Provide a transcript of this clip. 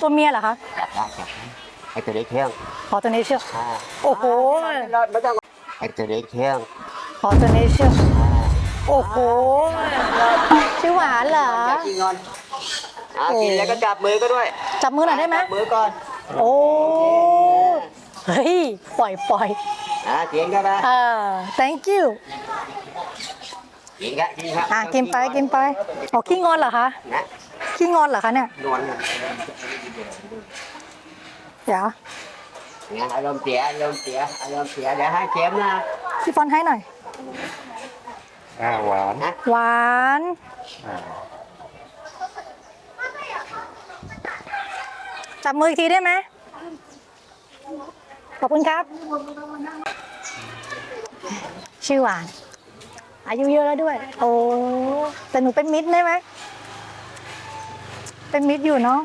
ตัวเมียเหรอคะจับได้จับได้ไอ้ตัวเล็กเที่ยงขอตัวนี้เชือกอ่าโอ้โหไม่ต้องไอ้ตัวเล็กเที่ยงขอตัวนี้เชือกอ่าโอ้โหชื่อหวานเหรอจะกินก่อนอ่าโอ้ กินแล้วก็จับมือก็ด้วยจับมือหน่อยได้ไหมจับมือก่อนโอ้เฮ้ยปล่อยปล่อยอ่ากินก็ไปเออ thank you กินครับกินครับอะกินไปกินไปอ๋อขี้งอนเหรอคะนะขี้งอนเหรอคะเนี่ยนวลเดี๋ยวเนี่ยอารมณ์เสียอารมณ์เสียอารมณ์เสียเดี๋ยวให้เค็มนะพี่ฟอนให้หน่อยอ่าหวานนะหวานอ่าจับมืออีกทีได้ไหมขอบคุณครับ ชื่อหวาน อายุเยอะแล้วด้วย โอ้แต่หนูเป็นมิตรได้ไหมเป็นมิตรอยู่เนาะ